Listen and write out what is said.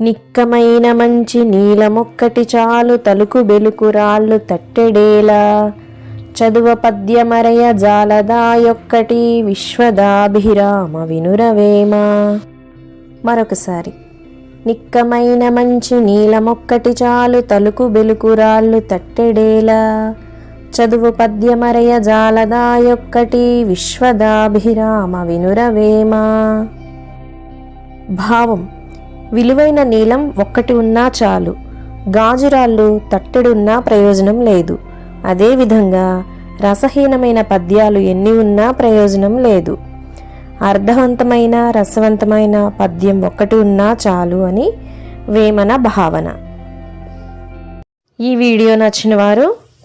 నిక్కమైన మంచి నీలమొక్కటి చాలు తలుకు బెలుకు రాళ్ళు తట్టెడేలా. చదువ పద్యమరయ జాలదాయొక్కటి విశ్వదాభిరామ వినురవేమ. మరొకసారి. నిక్కమైన మంచి నీలమొక్కటి చాలు తలుకు బెలుకు రాళ్ళు తట్టెడేలా. చదువు పద్యమరయ జాలదాయొక్కటి విశ్వదాభిరామ వినురవేమ. భావం విలువైన నీలం ఒక్కటి ఉన్నా చాలు. గాజురాళ్ళు తట్టెడున్నా ప్రయోజనం లేదు. అదేవిధంగా రసహీనమైన పద్యాలు ఎన్ని ఉన్నా ప్రయోజనం లేదు. అర్థవంతమైన రసవంతమైన పద్యం ఒక్కటి ఉన్నా చాలు అని వేమన భావన. ఈ వీడియో నచ్చిన వారు